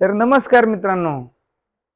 तर नमस्कार मित्रांनो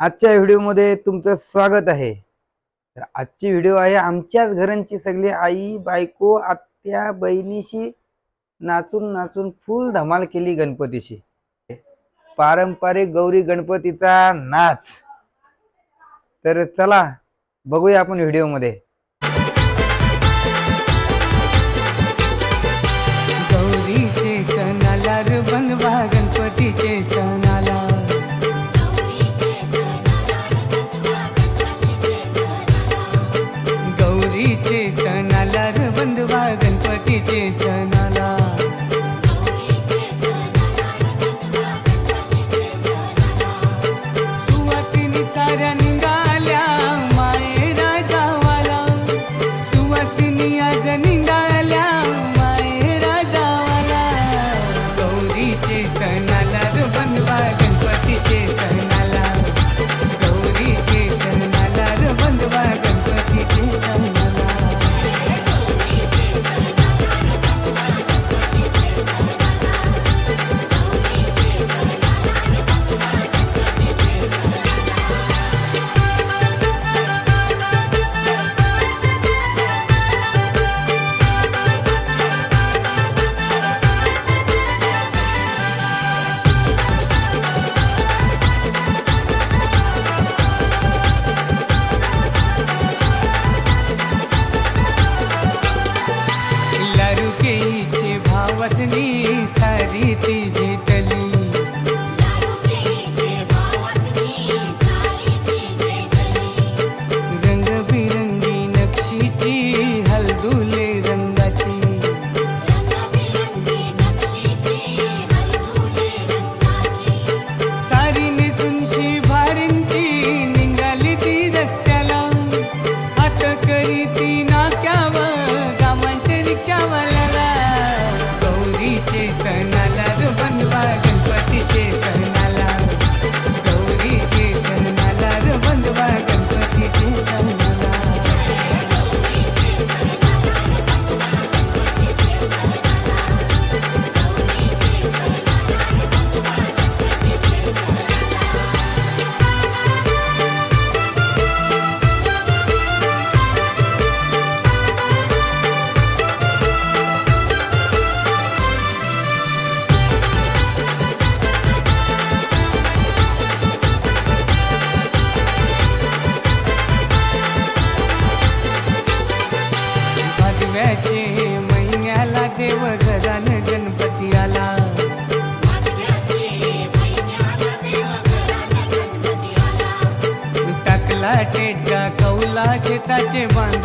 आजच्या व्हिडिओमध्ये तुमचं स्वागत आहे. तर आजची व्हिडिओ आहे आमच्याच घरांची सगळी आई बायको आत्या बहिणीशी नाचून नाचून फुल धमाल केली गणपतीशी. पारंपरिक गौरी गणपतीचा नाच. तर चला बघूया आपण व्हिडिओमध्ये. સાડી સારી ત્રીજી 进吧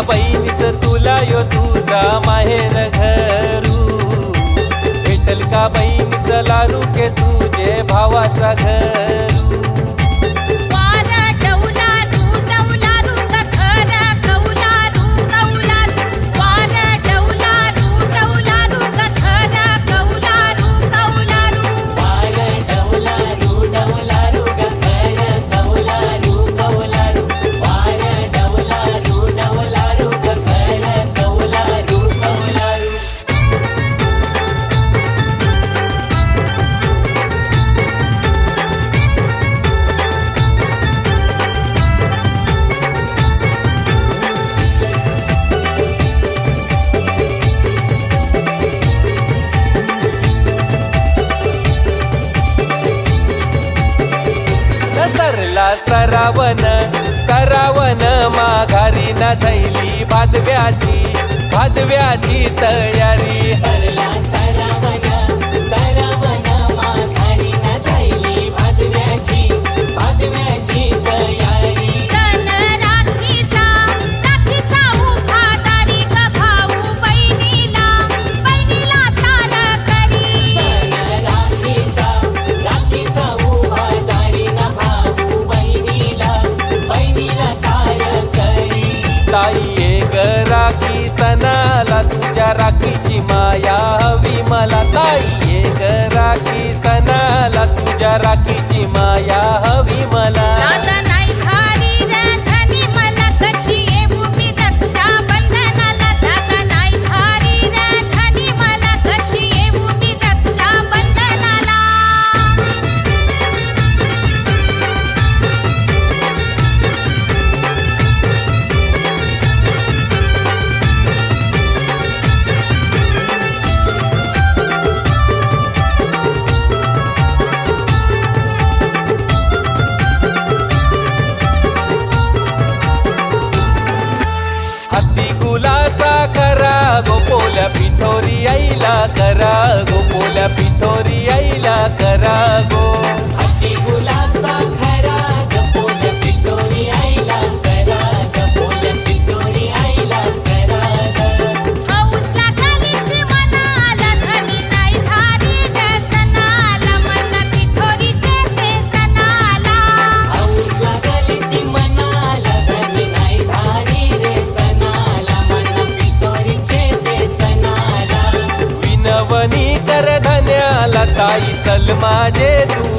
बैलीस तुला यो तुझा माहेर घरू. भेटल का बैलीस लारू के तुझे भावाचा घरू. सरावन सरावन माघारी ना झैली भादव्याची भादव्याची तयारी. मला ताई ये राखी सणाला तुझ्या राखीची माया हवी मला. आई चल माझे तू.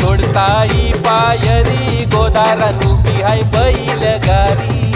सोडताई पायरी गोदारा उभी हाय बैल गारी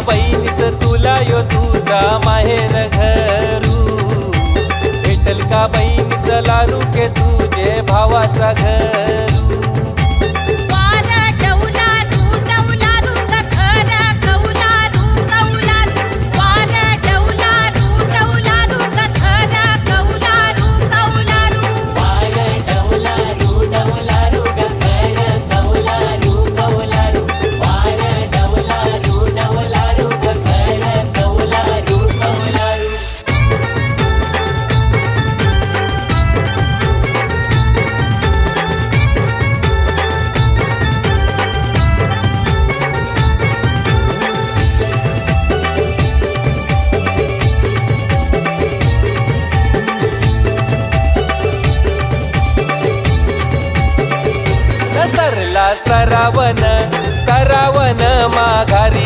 बैलीस तुला यो तुझा माहेर घरू. भेटल का बैलीस लारू के तुझे भावाचा घरू.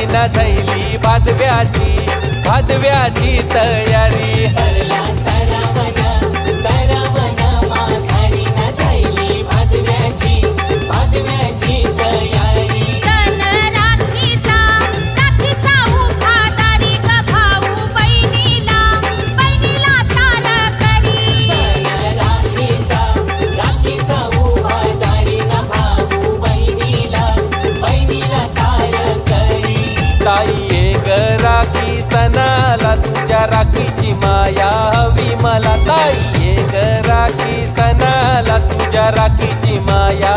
ना झाली भादव्याची भादव्याची तयारी. राखी सणाला तुझ्या राखीची माया हवी मला ताई. एक राखी सणाला तुझ्या राखीची माया